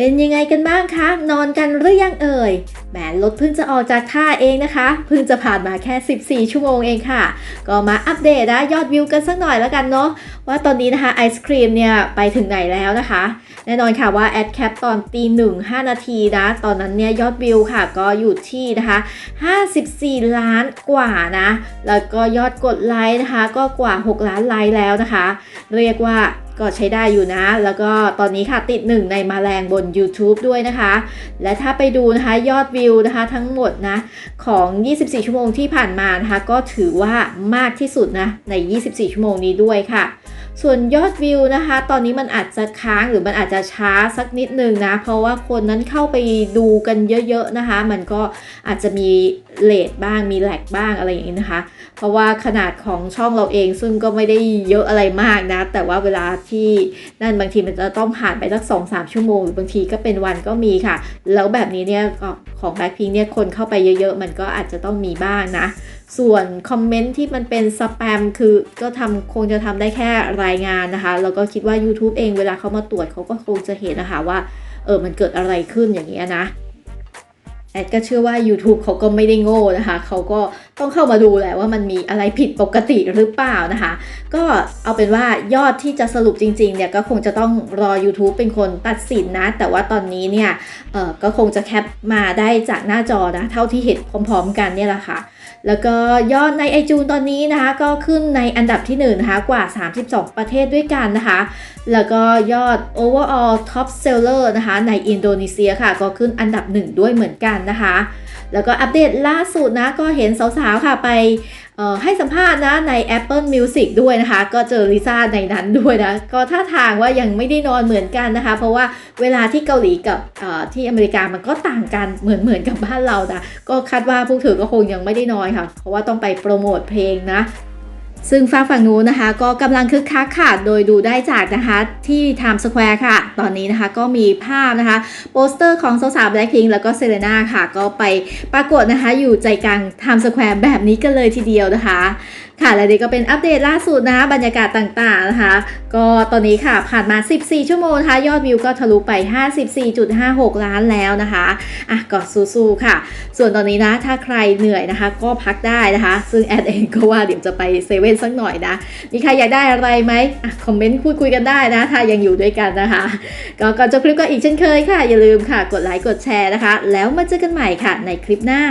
เป็นยังไงกันบ้างคะ นอนกันหรือยังเอ่ยแหมรถเพิ่งจะออกจากท่าเองนะคะ เพิ่งจะผ่านมาแค่ 14 ชั่วโมงเองค่ะ ก็มาอัปเดตนะยอดวิวกันสักหน่อยแล้วกันเนาะว่าตอนนี้นะคะไอศครีมเนี่ยไปถึงไหนแล้วนะคะ แน่นอนค่ะว่าแอดแคปตอนตีหนึ่ง5นาทีนะ ตอนนั้นเนี่ยยอดวิวค่ะก็อยู่ที่นะคะ 54 ล้านกว่านะ แล้วก็ยอดกดไลค์นะคะ ก็กว่า 6 ล้านไลค์แล้วนะคะ เรียกว่า ก็ใช้ได้อยู่นะ แล้วก็ตอนนี้ค่ะติดหนึ่งในมาแรงบน YouTube ด้วยนะคะ และถ้าไปดูนะคะยอดวิวนะคะทั้งหมดนะของ 24 ชั่วโมงที่ผ่านมานะคะก็ถือว่ามากที่สุดนะใน 24 ชั่วโมงนี้ด้วยค่ะ ส่วนยอดวิวนะคะ ตอนนี้มันอาจจะค้างหรือมันอาจจะช้าสักนิดนึงนะ เพราะว่าคนนั้นเข้าไปดูกันเยอะๆนะคะ มันก็อาจจะมีเลทบ้างมีแหลกบ้างอะไรอย่างนี้นะคะ เพราะว่าขนาดของช่องเราเองซึ่งก็ไม่ได้เยอะอะไรมากนะ แต่ว่าเวลาที่นั่นบางทีมันจะต้องผ่านไปสักสองสามชั่วโมงหรือบางทีก็เป็นวันก็มีค่ะ แล้วแบบนี้เนี่ยของ Blackpink เนี่ยคนเข้าไปเยอะๆ มันก็อาจจะต้องมีบ้างนะ ส่วนคอมเมนต์ที่มันเป็นสแปมคือก็ทำคงจะทำได้แค่รายงานนะคะ แล้วก็คิดว่า YouTube เองเวลาเขามาตรวจเขาก็คงจะเห็นนะคะว่าเออมันเกิดอะไรขึ้นอย่างเงี้ยนะ แอดก็เชื่อว่า YouTube เขาก็ไม่ได้โง่นะคะ เขาก็ต้องเข้ามาดูแหละว่ามันมีอะไรผิดปกติหรือเปล่านะคะ ก็เอาเป็นว่ายอดที่จะสรุปจริงๆเนี่ยก็คงจะต้องรอ YouTube เป็นคนตัดสินนะ แต่ว่าตอนนี้เนี่ยเออก็คงจะแคปมาได้จากหน้าจอนะ เท่าที่เห็นพร้อมๆกันเนี่ยแหละค่ะ แล้วก็ยอดใน iTunes ตอนนี้นะคะ ก็ขึ้นในอันดับที่1นะคะกว่า 32 ประเทศด้วยกันนะคะ แล้วก็ยอด overall top seller นะคะในอินโดนีเซียค่ะ ก็ขึ้นอันดับ 1 ด้วยเหมือนกันนะคะ แล้วก็อัปเดตล่าสุดนะ ก็เห็นสาวๆ ค่ะไปให้สัมภาษณ์นะใน Apple Music ด้วยนะคะ ก็เจอลิซ่าในนั้นด้วยนะ ก็ท่าทางว่ายังไม่ได้นอนเหมือนกันนะคะ เพราะว่าเวลาที่เกาหลีกับที่อเมริกามันก็ต่างกันเหมือนเหมือนกับบ้านเรานะก็คาดว่าพวกเธอก็คงยังไม่ได้นอนค่ะ เพราะว่าต้องไปโปรโมทเพลงนะ ซึ่งฝั่งฝั่งนู้นนะคะ ก็กำลังคึกคักค่ะ โดยดูได้จากนะคะที่ Times Square ค่ะ ตอนนี้นะคะก็มีภาพนะคะ โปสเตอร์ของสาวๆ Blackpink แล้วก็เซเลน่าค่ะ ก็ไปปรากฏนะคะอยู่ใจกลาง Times Square แบบนี้กันเลยทีเดียวนะคะ ค่ะและนี่ก็เป็นอัปเดตล่าสุดนะคะบรรยากาศต่างๆนะคะ ก็ตอนนี้ค่ะผ่านมา 14 ชั่วโมงนะคะยอดวิวก็ทะลุไป 54.56 ล้านแล้วนะคะอะก็สู้ๆค่ะ ส่วนตอนนี้นะถ้าใครเหนื่อยนะคะ ก็พักได้นะคะ ซึ่งแอดเองก็ว่าเดี๋ยวจะไปเซเว่นสักหน่อยนะมีใครอยากได้อะไรไหมอะคอมเมนต์พูดคุยกันได้นะถ้ายังอยู่ด้วยกันนะคะ ก็ก่อนจบคลิปก็อีกเช่นเคยค่ะ อย่าลืมค่ะกดไลค์กดแชร์นะคะ แล้วมาเจอกันใหม่ค่ะในคลิปหน้า